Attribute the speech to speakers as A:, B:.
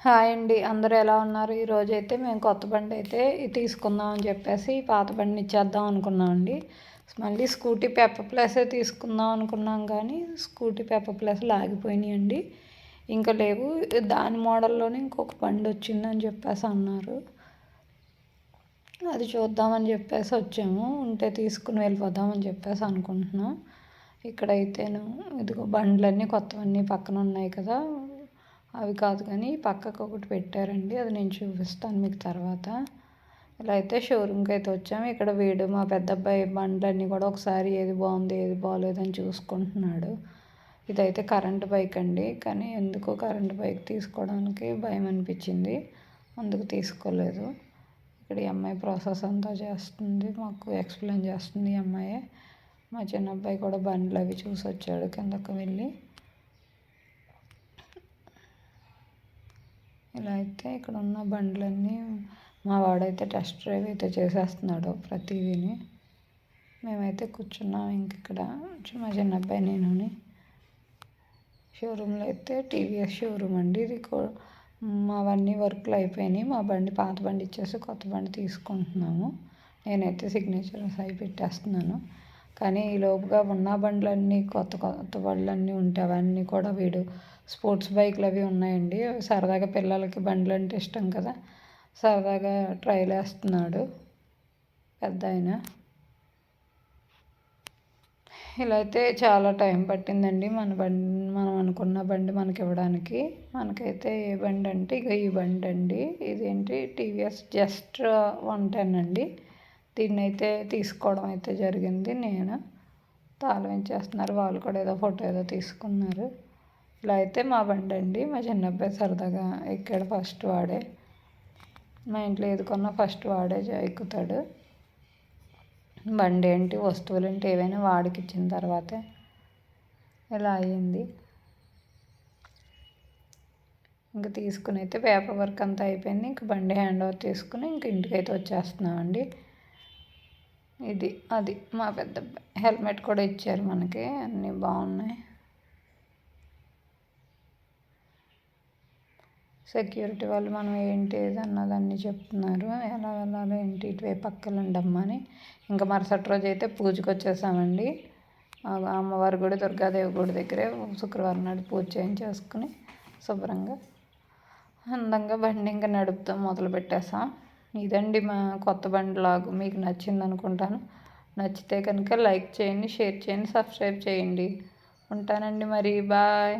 A: Hi అండి. అందరూ ఎలా ఉన్నారు? ఈరోజు అయితే మేము కొత్త బండి అయితే తీసుకుందాం అని చెప్పేసి పాత బండిని ఇచ్చేద్దాం అనుకున్నాం అండి. మళ్ళీ స్కూటీ పెప్ప ప్లసే తీసుకుందాం అనుకున్నాం కానీ స్కూటీ పెప్ప ప్లస్ లాగిపోయినాయి అండి. ఇంకా లేవు. దాని మోడల్లోనే ఇంకొక బండి వచ్చిందని చెప్పేసి అన్నారు. అది చూద్దామని చెప్పేసి వచ్చాము. ఉంటే తీసుకుని వెళ్ళిపోదామని చెప్పేసి అనుకుంటున్నాం. ఇక్కడైతేను ఇదిగో బండ్లన్నీ కొత్తవన్నీ పక్కన ఉన్నాయి కదా. అవి కాదు కానీ పక్కకు ఒకటి పెట్టారండి. అది నేను చూపిస్తాను మీకు తర్వాత. ఇలా అయితే షోరూమ్కి అయితే వచ్చాము. ఇక్కడ వీడు మా పెద్ద అబ్బాయి బండ్లన్నీ కూడా ఒకసారి ఏది బాగుంది ఏది బాగోలేదని చూసుకుంటున్నాడు. ఇదైతే కరెంట్ బైక్ అండి. కానీ ఎందుకో కరెంట్ బైక్ తీసుకోవడానికి భయం అనిపించింది. అందుకు తీసుకోలేదు. ఇక్కడ ఈ అమ్మాయి ప్రాసెస్ అంతా చేస్తుంది. మాకు ఎక్స్ప్లెయిన్ చేస్తుంది ఈ అమ్మాయి. మా చిన్న అబ్బాయి కూడా బండ్లు అవి చూసి వచ్చాడు కిందకు వెళ్ళి. ఇలా అయితే ఇక్కడ ఉన్న బండ్లన్నీ మా వాడైతే టెస్ట్ డ్రైవ్ అయితే చేసేస్తున్నాడు ప్రతిదీని మేమైతే కూర్చున్నాం ఇంక ఇక్కడ. మా చిన్న అబ్బాయి నేను షోరూంలో అయితే టీవీఎస్ షోరూమ్ అండి. ఇది మావన్నీ వర్క్లు అయిపోయినాయి. మా బండి పాత బండి ఇచ్చేసి కొత్త బండి తీసుకుంటున్నాము. నేనైతే సిగ్నేచర్ అవి పెట్టేస్తున్నాను. కానీ ఈ లోపుగా ఉన్న బండ్లన్నీ కొత్త కొత్త బండ్లన్నీ ఉంటే అవన్నీ కూడా వీడు స్పోర్ట్స్ బైక్లు అవి ఉన్నాయండి. సరదాగా పిల్లలకి బండ్లు అంటే ఇష్టం కదా. సరదాగా ట్రైల్ వేస్తున్నాడు పెద్ద ఆయన. ఇలా అయితే చాలా టైం పట్టిందండి మన బండి మనం అనుకున్న బండి మనకి ఇవ్వడానికి. మనకైతే ఏ బండి అంటే ఇక ఈ బండి అండి ఇదేంటి టీవీఎస్ జస్ట్ వన్ టెన్ అండి. దీన్ని అయితే తీసుకోవడం అయితే జరిగింది. నేను తాళం ఇచ్చేస్తున్నారు వాళ్ళు కూడా ఏదో ఫోటో ఏదో తీసుకున్నారు. ఇలా అయితే మా బండి అండి. మా చిన్న అబ్బాయి సరదాగా ఎక్కాడు ఫస్ట్ వాడే. మా ఇంట్లో ఏది కొన్నా ఫస్ట్ వాడే ఎక్కుతాడు. బండి ఏంటి వస్తువులు ఏంటి ఏవైనా వాడికి ఇచ్చిన తర్వాతే ఇలా అయ్యింది. ఇంకా తీసుకుని అయితే పేపర్ వర్క్ అంతా అయిపోయింది. ఇంక బండి హ్యాండ్ ఓవర్ తీసుకుని ఇంక ఇంటికైతే వచ్చేస్తున్నామండి. ఇది అది మా పెద్ద హెల్మెట్ కూడా ఇచ్చారు మనకి అన్నీ బాగున్నాయి. సెక్యూరిటీ వాళ్ళు మనం ఏంటి ఏదన్నది అన్నీ చెప్తున్నారు. ఎలా వెళ్ళాలో ఏంటి ఇటువైపు పక్కలండి అని. ఇంకా మరుసటి రోజు అయితే పూజకు వచ్చేసామండి. అమ్మవారి గుడి దుర్గాదేవి గుడి దగ్గరే శుక్రవారం నాడు పూజ చేయించేసుకుని శుభ్రంగా అందంగా బండి ఇంకా నడుపుతాం మొదలు పెట్టేసాం ఇదండి మా కొత్త బండి లాగు. మీకు నచ్చింది అనుకుంటాను. నచ్చితే కనుక లైక్ చేయండి షేర్ చేయండి సబ్స్క్రైబ్ చేయండి. ఉంటానండి మరి. బాయ్.